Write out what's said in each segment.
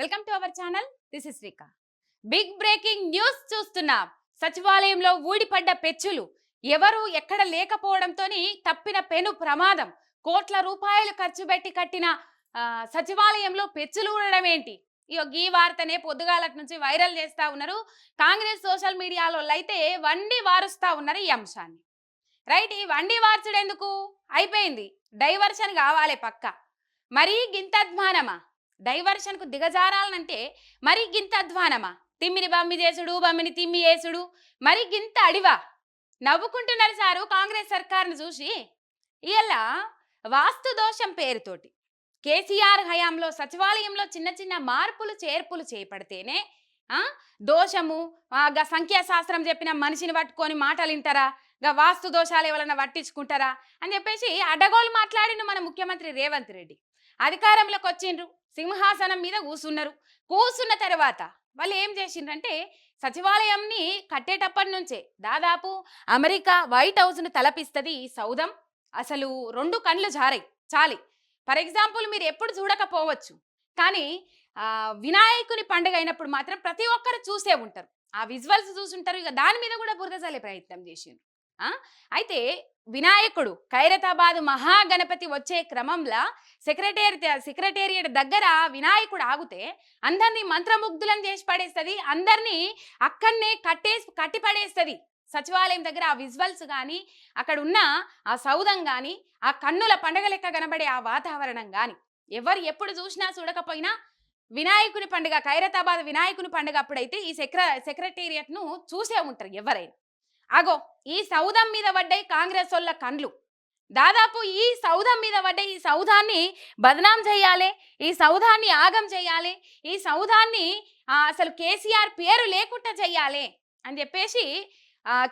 Welcome to our channel. This is Sreeka big breaking news చూస్తున్నాం. సచివాలయంలో ఊడిపడ్డ పెచ్చులు ఎవరు ఎక్కడ లేకపోవడంతో తప్పిన పెను ప్రమాదం. కోట్ల రూపాయలు ఖర్చు పెట్టి కట్టిన సచివాలయంలో పెచ్చులు ఉండడం ఏంటి? ఇగో ఈ వార్తనే పొద్దుగాలటి నుంచి వైరల్ చేస్తా ఉన్నారు. కాంగ్రెస్ సోషల్ మీడియాలో అయితే వండి వారుస్తా ఉన్నారు ఈ అంశాన్ని. రైట్ ఈ వండి వార్చుడెందుకు? అయిపోయింది. డైవర్షన్ కావాలి పక్క. మరీ గింత డైవర్షన్కు దిగజారాలనంటే మరి గింత అధ్వానమా? తిమ్మిని బమ్మి చేసుడు బమ్మిని తిమ్మి చేసుడు మరి గింత అడివా? నవ్వుకుంటున్నారు సారు కాంగ్రెస్ సర్కార్ను చూసి? ఇలా వాస్తు దోషం పేరుతోటి కేసీఆర్ హయాంలో సచివాలయంలో చిన్న చిన్న మార్పులు చేర్పులు చేపడితేనే దోషము గా సంఖ్యాశాస్త్రం చెప్పిన మనిషిని పట్టుకొని మాటలు వింటారా గా వాస్తు దోషాలు ఎవరైనా పట్టించుకుంటారా? అని చెప్పేసి అడగోలు మాట్లాడిన మన ముఖ్యమంత్రి రేవంత్ రెడ్డి. అధికారంలోకి వచ్చిండ్రు సింహాసనం మీద కూసున్నారు. కూసున్న తర్వాత వాళ్ళు ఏం చేసిండ్రంటే సచివాలయంని కట్టేటప్పటి నుంచే దాదాపు అమెరికా వైట్ హౌస్ను తలపిస్తుంది సౌదం అసలు రెండు కండ్లు జారాయి చాలి. ఫర్ ఎగ్జాంపుల్ మీరు ఎప్పుడు చూడకపోవచ్చు కానీ వినాయకుని పండుగ అయినప్పుడు మాత్రం ప్రతి ఒక్కరు చూసే ఉంటారు. ఆ విజువల్స్ చూసుంటారు ఇక దాని మీద కూడా బురద చల్లే ప్రయత్నం చేసిండ్రు. అయితే వినాయకుడు ఖైరతాబాద్ మహాగణపతి వచ్చే క్రమంలో సెక్రటేరియట్ సెక్రటేరియట్ దగ్గర వినాయకుడు ఆగితే అందరినీ మంత్రముగ్ధులను చేసి పడేస్తుంది అందరినీ అక్కడనే కట్టేసి కట్టి పడేస్తుంది సచివాలయం దగ్గర ఆ విజువల్స్ కానీ అక్కడ ఉన్న ఆ సౌధం కానీ ఆ కన్నుల పండగ లెక్క కనబడే ఆ వాతావరణం కానీ ఎవరు ఎప్పుడు చూసినా చూడకపోయినా వినాయకుని పండుగ ఖైరతాబాద్ వినాయకుని పండుగ అప్పుడైతే ఈ సెక్ర సెక్రటేరియట్ను చూసే ఉంటారు ఎవరైనా. అగో ఈ సౌధం మీద పడ్డాయి కాంగ్రెస్ వాళ్ళ కండ్లు. దాదాపు ఈ సౌధం మీద పడ్డ ఈ సౌధాన్ని బదనాం చేయాలి ఈ సౌధాన్ని ఆగం చేయాలి ఈ సౌధాన్ని అసలు కేసీఆర్ పేరు లేకుండా చెయ్యాలి అని చెప్పేసి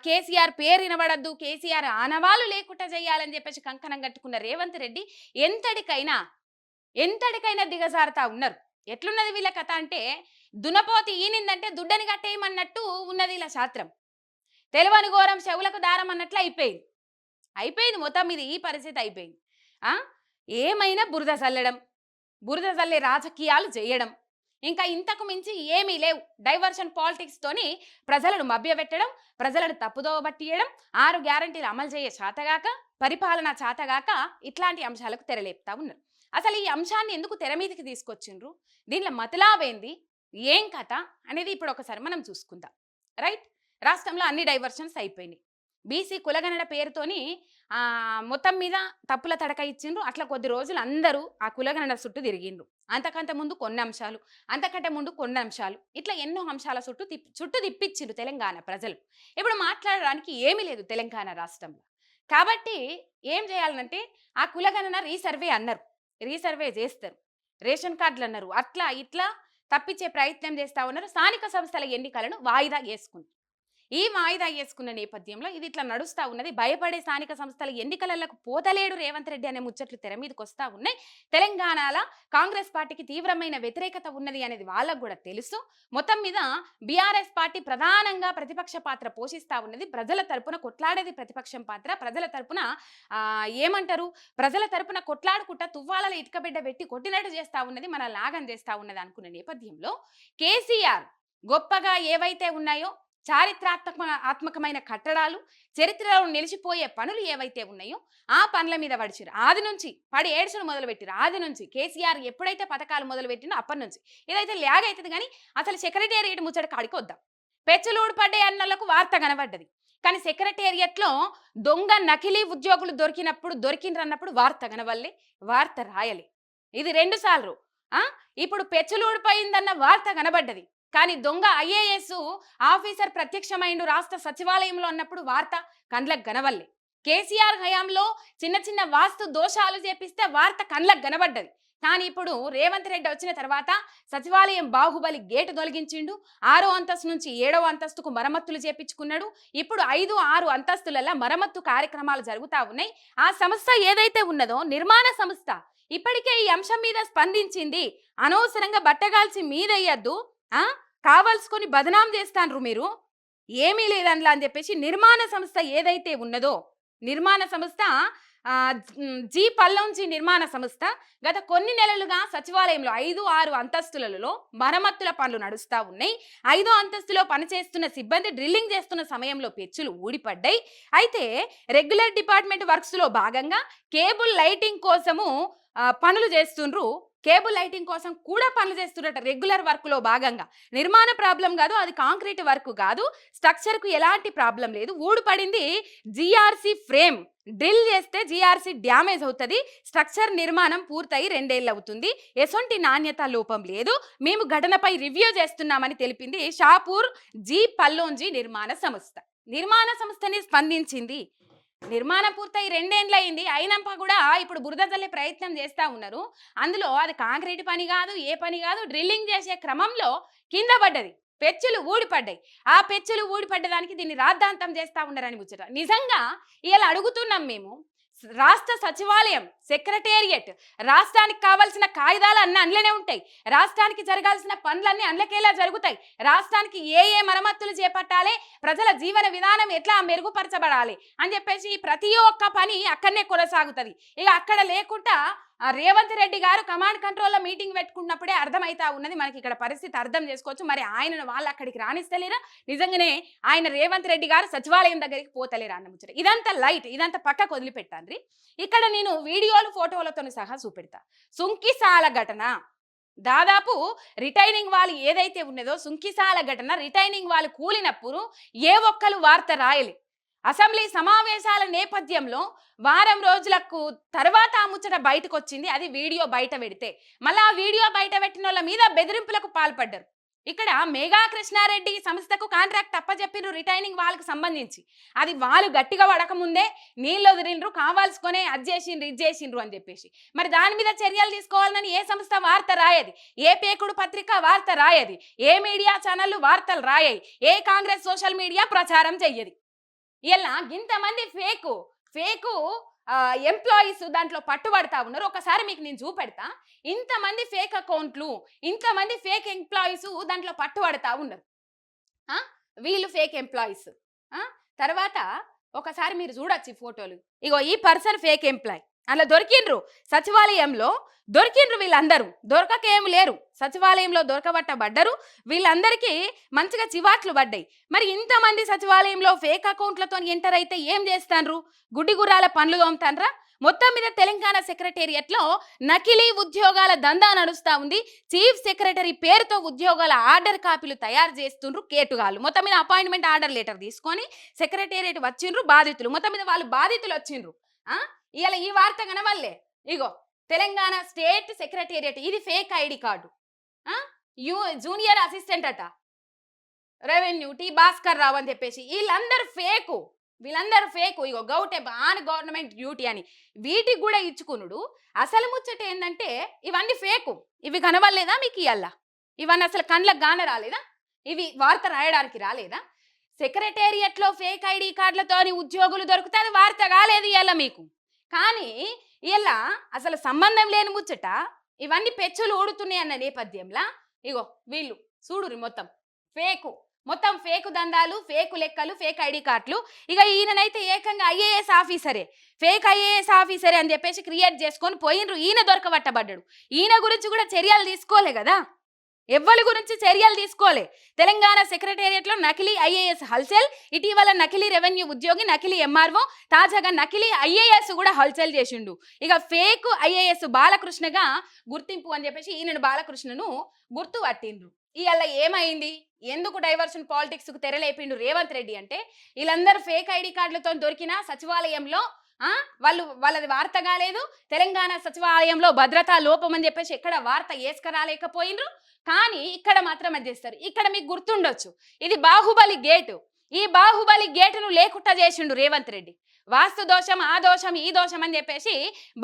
కేసీఆర్ పేరు వినబడద్దు కేసీఆర్ ఆనవాళ్ళు లేకుండా చేయాలని చెప్పేసి కంకణం కట్టుకున్న రేవంత్ రెడ్డి ఎంతటికైనా ఎంతటికైనా దిగజారుతా ఉన్నారు. ఎట్లున్నది వీళ్ళ కథ అంటే దునపోతి ఈనిందంటే దుడ్డని కట్టేయమన్నట్టు ఉన్నది ఇలా శాస్త్రం. తెలివని ఘోరం చెవులకు దారం అన్నట్లు అయిపోయింది. అయిపోయింది మొత్తం ఇది ఈ పరిస్థితి అయిపోయింది. ఏమైనా బురద చల్లడం బురద చల్లే రాజకీయాలు చేయడం ఇంకా ఇంతకు మించి ఏమీ లేవు. డైవర్షన్ పాలిటిక్స్తోని ప్రజలను మభ్యపెట్టడం ప్రజలను తప్పుదోవ పట్టియడం ఆరు గ్యారంటీలు అమలు చేయ చాతగాక పరిపాలన చాతగాక ఇట్లాంటి అంశాలకు తెరలేపుతా ఉన్నారు. అసలు ఈ అంశాన్ని ఎందుకు తెర మీదకి తీసుకొచ్చిండ్రు? దీనిలో మతలాబేంది? ఏం కథ? అనేది ఇప్పుడు ఒకసారి మనం చూసుకుందాం. రైట్? రాష్ట్రంలో అన్ని డైవర్షన్స్ అయిపోయినాయి. బీసీ కులగణన పేరుతోని మొత్తం మీద తప్పుల తడక ఇచ్చిండ్రు. అట్లా కొద్ది రోజులు అందరూ ఆ కులగణన చుట్టూ తిరిగిండ్రు. అంతకంటే ముందు కొన్ని అంశాలు అంతకంటే ముందు కొన్ని అంశాలు ఇట్లా ఎన్నో అంశాల చుట్టూ తిప్పి చుట్టూ తిప్పించిండ్రు తెలంగాణ ప్రజలు. ఇప్పుడు మాట్లాడడానికి ఏమీ లేదు తెలంగాణ రాష్ట్రంలో. కాబట్టి ఏం చేయాలంటే ఆ కులగణన రీసర్వే అన్నారు. రీసర్వే చేస్తారు. రేషన్ కార్డులు అన్నారు అట్లా ఇట్లా తప్పించే ప్రయత్నం చేస్తా ఉన్నారు. స్థానిక సంస్థల ఎన్నికలను వాయిదా వేసుకుంటారు ఈ వాయిదా వేసుకున్న నేపథ్యంలో ఇది ఇట్లా నడుస్తూ ఉన్నది. భయపడే స్థానిక సంస్థల ఎన్నికలకు పోతలేడు రేవంత్ రెడ్డి అనే ముచ్చట్లు తెర మీదకి వస్తూ ఉన్నాయి. తెలంగాణలో కాంగ్రెస్ పార్టీకి తీవ్రమైన వ్యతిరేకత ఉన్నది అనేది వాళ్ళకు కూడా తెలుసు. మొత్తం మీద బీఆర్ఎస్ పార్టీ ప్రధానంగా ప్రతిపక్ష పాత్ర పోషిస్తూ ఉన్నది. ప్రజల తరపున కొట్లాడేది ప్రతిపక్షం పాత్ర. ప్రజల తరపున ఏమంటారు? ప్రజల తరపున కొట్లాడుకుంటా తువ్వాలలో ఇటుకబిడ్డ పెట్టి కొట్టినట్టు చేస్తా ఉన్నది. మన లాగం చేస్తా ఉన్నది అనుకున్న నేపథ్యంలో కేసీఆర్ గొప్పగా ఏవైతే ఉన్నాయో చారిత్రాత్మక ఆత్మకమైన కట్టడాలు చరిత్రలో నిలిచిపోయే పనులు ఏవైతే ఉన్నాయో ఆ పనుల మీద పడిచిరు ఆది నుంచి పడి ఏడ్చును మొదలుపెట్టిరు ఆది నుంచి కేసీఆర్ ఎప్పుడైతే పథకాలు మొదలుపెట్టినో అప్పటి నుంచి. ఇదైతే ల్యాగ్ అవుతుంది కానీ అసలు సెక్రటేరియట్ ముచ్చట కాడికి వద్దాం పెచ్చులు ఊడిపడ్డే అన్నలకు వార్త కనబడ్డది. కానీ సెక్రటేరియట్లో దొంగ నకిలీ ఉద్యోగులు దొరికినప్పుడు దొరికిండ్రన్నప్పుడు వార్త కనవల్లే వార్త రాయలే. ఇది రెండు సార్లు. ఇప్పుడు పెచ్చలు ఊడిపోయిందన్న వార్త కనబడ్డది. కానీ దొంగ ఐఏఎస్ ఆఫీసర్ ప్రత్యక్షమైండు రాష్ట్ర సచివాలయంలో అన్నప్పుడు వార్త కండ్లకు గనవల్లే. కేసీఆర్ హయాంలో చిన్న చిన్న వాస్తు దోషాలు చేపిస్తే వార్త కండ్లకు గనబడ్డది. కానీ ఇప్పుడు రేవంత్ రెడ్డి వచ్చిన తర్వాత సచివాలయం బాహుబలి గేటు తొలగించిండు. ఆరో అంతస్తు నుంచి ఏడవ అంతస్తుకు మరమ్మతులు చేపించుకున్నాడు. ఇప్పుడు ఐదు ఆరు అంతస్తులలో మరమ్మత్తు కార్యక్రమాలు జరుగుతా ఉన్నాయి. ఆ సంస్థ ఏదైతే ఉన్నదో నిర్మాణ సంస్థ ఇప్పటికే ఈ అంశం మీద స్పందించింది. అనవసరంగా బట్టగాల్చి మీదయ్యద్దు. కావాల్సుకొని బదనాం చేస్తాన్రు మీరు? ఏమీ లేదనలా అని చెప్పేసి నిర్మాణ సంస్థ ఏదైతే ఉన్నదో నిర్మాణ సంస్థ జీ మ్, జి నిర్మాణ సంస్థ గత కొన్ని నెలలుగా సచివాలయంలో ఐదు ఆరు అంతస్తులలో మరమ్మతుల పనులు నడుస్తూ ఉన్నాయి. ఐదో అంతస్తులో పనిచేస్తున్న సిబ్బంది డ్రిల్లింగ్ చేస్తున్న సమయంలో పెచ్చులు ఊడిపడ్డాయి. అయితే రెగ్యులర్ డిపార్ట్మెంట్ వర్క్స్లో భాగంగా కేబుల్ లైటింగ్ కోసము పనులు చేస్తుండ్రు కేబుల్ లైటింగ్ కోసం కూడా పనులు చేస్తున్నట్టు రెగ్యులర్ వర్క్లో భాగంగా. నిర్మాణ ప్రాబ్లం కాదు అది కాంక్రీట్ వర్క్ కాదు. స్ట్రక్చర్కు ఎలాంటి ప్రాబ్లం లేదు. ఊడిపడింది జిఆర్సి ఫ్రేమ్. డ్రిల్ చేస్తే జిఆర్సీ డ్యామేజ్ అవుతుంది. స్ట్రక్చర్ నిర్మాణం పూర్తయి రెండేళ్ళు అవుతుంది. ఎసొంటి నాణ్యత లోపం లేదు. మేము ఘటనపై రివ్యూ చేస్తున్నామని తెలిపింది షాపూర్ జి పల్లోంజీ నిర్మాణ సంస్థ. నిర్మాణ సంస్థని స్పందించింది. నిర్మాణం పూర్తయి రెండేండ్లయింది. అయినంప కూడా ఇప్పుడు బురద తల్లే ప్రయత్నం చేస్తూ ఉన్నారు. అందులో అది కాంక్రీట్ పని కాదు ఏ పని కాదు డ్రిల్లింగ్ చేసే క్రమంలో కింద పడ్డది. పెచ్చులు ఊడిపడ్డాయి ఆ పెచ్చులు ఊడిపడ్డదానికి దీన్ని రాద్ధాంతం చేస్తూ ఉన్నారని ముచ్చట. నిజంగా ఇలా అడుగుతున్నాం మేము రాష్ట్ర సచివాలయం సెక్రటేరియట్ రాష్ట్రానికి కావాల్సిన కాగితాలు అన్నీ అందులోనే ఉంటాయి. రాష్ట్రానికి జరగాల్సిన పనులన్నీ అందులోకేలా జరుగుతాయి? రాష్ట్రానికి ఏ ఏ మరమ్మతులు చేపట్టాలి? ప్రజల జీవన విధానం ఎట్లా మెరుగుపరచబడాలి? అని చెప్పేసి ప్రతి ఒక్క పని అక్కడనే కొనసాగుతుంది. ఇక అక్కడ లేకుండా రేవంత్ రెడ్డి గారు కమాండ్ కంట్రోల్లో మీటింగ్ పెట్టుకున్నప్పుడే అర్థమైతా ఉన్నది. మనకి ఇక్కడ పరిస్థితి అర్థం చేసుకోవచ్చు. మరి ఆయనను వాళ్ళు అక్కడికి రాణిస్తలేరా నిజంగానే ఆయన రేవంత్ రెడ్డి గారు సచివాలయం దగ్గరికి పోతలేరా అన్న ముచ్చట. ఇదంతా లైట్ ఇదంతా పక్కకు వదిలిపెట్టాండ్రి. ఇక్కడ నేను వీడియోలు ఫోటోలతో సహా చూపెడతా. సుంకిసాల ఘటన. దాదాపు రిటైనింగ్ వాళ్ళు ఏదైతే ఉన్నదో సుంకిసాల ఘటన రిటైనింగ్ వాళ్ళు కూలినప్పుడు ఏ ఒక్కరు వార్త రాయలే. అసెంబ్లీ సమావేశాల నేపథ్యంలో వారం రోజులకు తర్వాత ఆ ముచ్చట బయటకు వచ్చింది అది వీడియో బయట పెడితే. మళ్ళీ ఆ వీడియో బయట పెట్టిన వాళ్ళ మీద బెదిరింపులకు పాల్పడ్డారు. ఇక్కడ మేఘా కృష్ణారెడ్డి సంస్థకు కాంట్రాక్ట్ తప్పజెప్పిన రిటైనింగ్ వాళ్ళకి సంబంధించి. అది వాళ్ళు గట్టిగా పడకముందే నీళ్ళు వదిలిండ్రు కావాల్సుకునే అది చేసిండ్రు ఇది చేసిండ్రు అని చెప్పేసి. మరి దాని మీద చర్యలు తీసుకోవాలని ఏ సంస్థ వార్త రాయది? ఏ పేకుడు పత్రిక వార్త రాయది? ఏ మీడియా ఛానళ్ళు వార్తలు రాయాయి? ఏ కాంగ్రెస్ సోషల్ మీడియా ప్రచారం చెయ్యది? ఇలా ఇంతమంది ఫేకు ఫేకు ఎంప్లాయీస్ దాంట్లో పట్టుబడతా ఉన్నారు. ఒకసారి మీకు నేను చూపెడతా. ఇంతమంది ఫేక్ అకౌంట్లు ఇంతమంది ఫేక్ ఎంప్లాయీస్ దాంట్లో పట్టుబడతా ఉన్నారు. వీళ్ళు ఫేక్ ఎంప్లాయీస్. తర్వాత ఒకసారి మీరు చూడొచ్చు ఈ ఫోటోలు. ఇగో ఈ పర్సన్ ఫేక్ ఎంప్లాయ్. అలా దొరికిండ్రు. సచివాలయంలో దొరికిండ్రు వీళ్ళందరూ. దొరకక దొరకకేం లేరు. సచివాలయంలో దొరకబట్టబడ్డరు. వీళ్ళందరికీ మంచిగా చివాట్లు పడ్డాయి. మరి ఇంతమంది సచివాలయంలో ఫేక్ అకౌంట్లతో ఎంటర్ అయితే ఏం చేస్తాన్రు గుడ్డి గుర్రాల పనులు తోముతాన్రా మొత్తం మీద తెలంగాణ సెక్రటేరియట్లో నకిలీ ఉద్యోగాల దందా నడుస్తా ఉంది. చీఫ్ సెక్రటరీ పేరుతో ఉద్యోగాల ఆర్డర్ కాపీలు తయారు చేస్తుండ్రు కేటుగాళ్ళు. మొత్తం మీద అపాయింట్మెంట్ ఆర్డర్ లెటర్ తీసుకొని సెక్రటేరియట్ వచ్చిండ్రు బాధితులు. మొత్తం మీద వాళ్ళు బాధితులు వచ్చిండ్రు. ఆ? ఇవాళ ఈ వార్త కనవల్లే ఇగో తెలంగాణ స్టేట్ సెక్రటేరియట్ ఇది ఫేక్ ఐడి కార్డు. యూ జూనియర్ అసిస్టెంట్ అట. రెవెన్యూ టీ భాస్కర్ రావు అని చెప్పేసి వీళ్ళందరూ ఫేకు. వీళ్ళందరూ ఫేకు. ఇగో గౌటే ఆన్ గవర్నమెంట్ డ్యూటీ అని. వీటికి కూడా ఇచ్చుకునుడు. అసలు ముచ్చట ఏంటంటే ఇవన్నీ ఫేకు. ఇవి కనవలేదా మీకు ఇవల్ల ఇవన్నీ అసలు కండ్లకు గాన రాలేదా? ఇవి వార్త రాయడానికి రాలేదా? సెక్రటేరియట్లో ఫేక్ ఐడి కార్డులతోని ఉద్యోగులు దొరుకుతాయి వార్త కాలేదు ఇవాళ మీకు. కానీ ఇలా అసలు సంబంధం లేని ముచ్చట ఇవన్నీ పెచ్చులు ఊడుతున్నాయి అన్న నేపథ్యంలో ఇగో వీళ్ళు చూడురి మొత్తం. ఫేకు. మొత్తం ఫేకు దందాలు ఫేకు లెక్కలు ఫేక్ ఐడి కార్డులు. ఇక ఈయననైతే ఏకంగా ఐఏఎస్ ఆఫీసరే. ఫేక్ ఐఏఎస్ ఆఫీసరే అని చెప్పేసి క్రియేట్ చేసుకొని పోయినరు ఈయన దొరకబట్టబడ్డాడు. ఈయన గురించి కూడా చర్యలు తీసుకోలే కదా! ఎవ్వరి గురించి చర్యలు తీసుకోలే. తెలంగాణ సెక్రటేరియట్లో నకిలీ ఐఏఎస్ హల్చల్ ఇటీవల నకిలీ రెవెన్యూ ఉద్యోగి నకిలీ ఎంఆర్ఓ తాజాగా నకిలీ ఐఏఎస్ కూడా హల్చల్ చేసిండు. ఇక ఫేక్ ఐఏఎస్ బాలకృష్ణగా గుర్తింపు అని చెప్పేసి ఈయన బాలకృష్ణను గుర్తు పట్టిండ్రు. ఇవాళ ఏమైంది? ఎందుకు డైవర్షన్ పాలిటిక్స్కు తెరలేపిండు రేవంత్ రెడ్డి అంటే వీళ్ళందరూ ఫేక్ ఐడి కార్డులతో దొరికిన సచివాలయంలో వాళ్ళు వాళ్ళది వార్త కాలేదు. తెలంగాణ సచివాలయంలో భద్రతా లోపం అని చెప్పేసి ఎక్కడ వార్త వేసుకరాలేకపోయినరు కానీ ఇక్కడ మాత్రం అది చేస్తారు? ఇక్కడ మీకు గుర్తుండొచ్చు. ఇది బాహుబలి గేటు. ఈ బాహుబలి గేటును లేకుండా చేసిండు రేవంత్ రెడ్డి. వాస్తు దోషం ఆ దోషం ఈ దోషం అని చెప్పేసి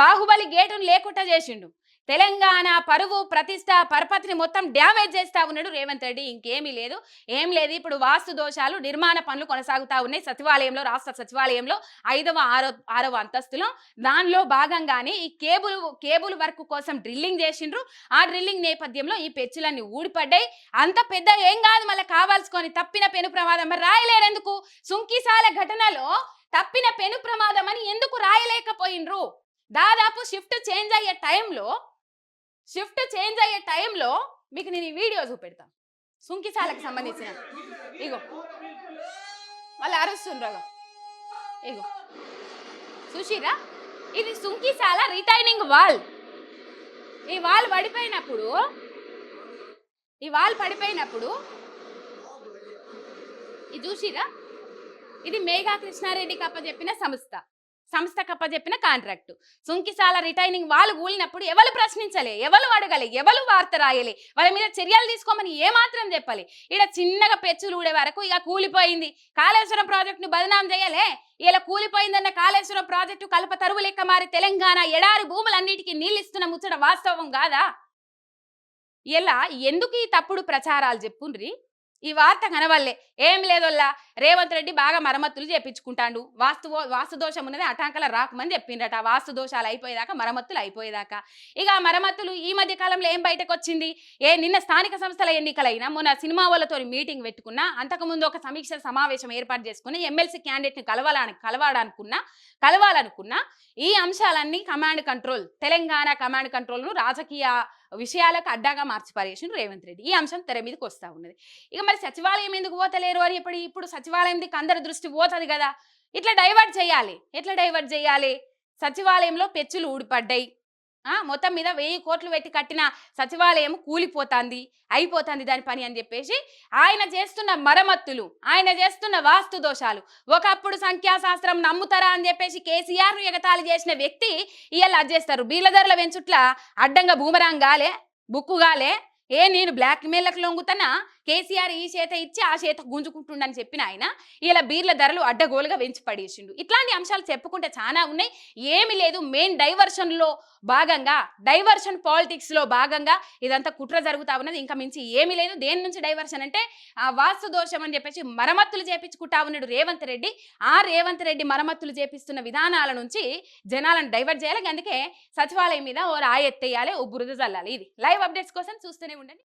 బాహుబలి గేటును లేకుండా చేసిండు. తెలంగాణ పరువు ప్రతిష్ట పరపతిని మొత్తం డ్యామేజ్ చేస్తా ఉన్నాడు రేవంత్ రెడ్డి. ఇంకేమీ లేదు. ఏం లేదు. ఇప్పుడు వాస్తు దోషాలు నిర్మాణ పనులు కొనసాగుతా ఉన్నాయి సచివాలయంలో రాష్ట్ర సచివాలయంలో. ఐదవ ఆరో ఆరవ అంతస్తులో. దానిలో భాగంగానే ఈ కేబుల్ కేబుల్ వర్క్ కోసం డ్రిల్లింగ్ చేసిండ్రు. ఆ డ్రిల్లింగ్ నేపథ్యంలో ఈ పెచ్చులన్నీ ఊడిపడ్డాయి. అంత పెద్ద ఏం కాదు మళ్ళీ కావాల్సుకొని తప్పిన పెను ప్రమాదం. మరి రాయలేనందుకు సుంకిసాల ఘటనలో తప్పిన పెను ప్రమాదం అని ఎందుకు రాయలేకపోయినరు దాదాపు షిఫ్ట్ చేంజ్ అయ్యే టైంలో షిఫ్ట్ చేంజ్ అయ్యే టైంలో మీకు నేను ఈ వీడియో చూపెడతా. సుంకిశాలకు సంబంధించిన. ఇగో. వాళ్ళు అరుస్తుండ్రు ఇగో. చూసిరా ఇది సుంకిశాల రిటైనింగ్ వాల్. ఈ వాల్ పడిపోయినప్పుడు ఈ వాల్ పడిపోయినప్పుడు ఇది చూసిరా ఇది మేఘా కృష్ణారెడ్డి కప్ప చెప్పిన సంస్థ. సంస్థ కప్పజెప్పిన కాంట్రాక్టు. సుంకిసాల రిటైనింగ్ వాళ్ళు కూలినప్పుడు ఎవరు ప్రశ్నించలే ఎవరు అడగలే ఎవరు వార్త రాయలే వాళ్ళ మీద చర్యలు తీసుకోమని ఏమాత్రం చెప్పాలి. ఇక్కడ చిన్నగా పెచ్చులు ఊడే వరకు ఇక కూలిపోయింది. కాళేశ్వరం ప్రాజెక్టును బదనాం చేయలే ఇలా కూలిపోయిందన్న కాళేశ్వరం ప్రాజెక్టు కలప తరువు లెక్క మారి తెలంగాణ ఎడారి భూములన్నిటికీ నీళ్ళు ఇస్తున్న ముచ్చట వాస్తవం కాదా ఇలా ఎందుకు ఈ తప్పుడు ప్రచారాలు చెప్పుండ్రి? ఈ వార్త కనవల్లే ఏం లేదోల్లా. రేవంత్ రెడ్డి బాగా మరమ్మతులు చేపించుకుంటాడు. వాస్తు వాస్తు దోషం ఉన్నది అటాంకల రాకమని చెప్పిండట వాస్తుదోషాలు వాస్తు దోషాలు అయిపోయేదాకా మరమ్మతులు అయిపోయేదాకా. ఇక ఆ మరమ్మతులు ఈ మధ్య కాలంలో ఏం బయటకు వచ్చింది ఏ నిన్న స్థానిక సంస్థల ఎన్నికలైనా మొన్న సినిమా వాళ్ళతో మీటింగ్ పెట్టుకున్నా అంతకుముందు ఒక సమీక్ష సమావేశం ఏర్పాటు చేసుకుని ఎమ్మెల్సీ క్యాండిడేట్ని కలవాలని కలవాలనుకున్నా కలవాలనుకున్నా ఈ అంశాలన్నీ కమాండ్ కంట్రోల్ తెలంగాణ కమాండ్ కంట్రోల్ను రాజకీయ విషయాలకు అడ్డాగా మార్చి పారేసిండు రేవంత్ రెడ్డి. ఈ అంశం తెర మీదకి వస్తూ ఉన్నది. ఇక మరి సచివాలయం ఎందుకు పోతలేరు అని ఇప్పుడు ఇప్పుడు సచివాలయం దిక్కు అందరి దృష్టి పోతుంది కదా. ఇట్లా డైవర్ట్ చేయాలి. ఎట్లా డైవర్ట్ చేయాలి? సచివాలయంలో పెచ్చులు ఊడిపడ్డాయి. మొత్తం మీద వెయ్యి కోట్లు పెట్టి కట్టిన సచివాలయం కూలిపోతుంది అయిపోతుంది దాని పని అని చెప్పేసి ఆయన చేస్తున్న మరమ్మత్తులు ఆయన చేస్తున్న వాస్తు దోషాలు. ఒకప్పుడు సంఖ్యాశాస్త్రం నమ్ముతారా అని చెప్పేసి కేసీఆర్ ఎగతాళి చేసిన వ్యక్తి ఇవాళ అది చేస్తారు. ధరల వెంచుట్ల అడ్డంగా బూమరాంగ్ గాలే బుక్కు గాలే ఏ నేను బ్లాక్ మెయిల్లకు లొంగుతానా కేసీఆర్ ఈ చేత ఇచ్చి ఆ చేత గుంజుకుంటుండని చెప్పిన ఆయన ఇలా బీర్ల ధరలు అడ్డగోలుగా పెంచి పడేసిండు. ఇట్లాంటి అంశాలు చెప్పుకుంటే చాలా ఉన్నాయి. ఏమి లేదు. మెయిన్ డైవర్షన్లో భాగంగా డైవర్షన్ పాలిటిక్స్లో భాగంగా ఇదంతా కుట్ర జరుగుతా ఉన్నది. ఇంకా మించి ఏమీ లేదు. దేని నుంచి డైవర్షన్ అంటే ఆ వాస్తు దోషం అని చెప్పేసి మరమ్మతులు చేపించుకుంటా ఉన్నాడు రేవంత్ రెడ్డి. ఆ రేవంత్ రెడ్డి మరమ్మతులు చేపిస్తున్న విధానాల నుంచి జనాలను డైవర్ట్ చేయాలి. అందుకే సచివాలయం మీద ఓ రాయి ఎత్తేయాలి ఓ బురద చల్లాలి ఇది లైవ్ అప్డేట్స్ కోసం చూస్తూనే ఉండండి.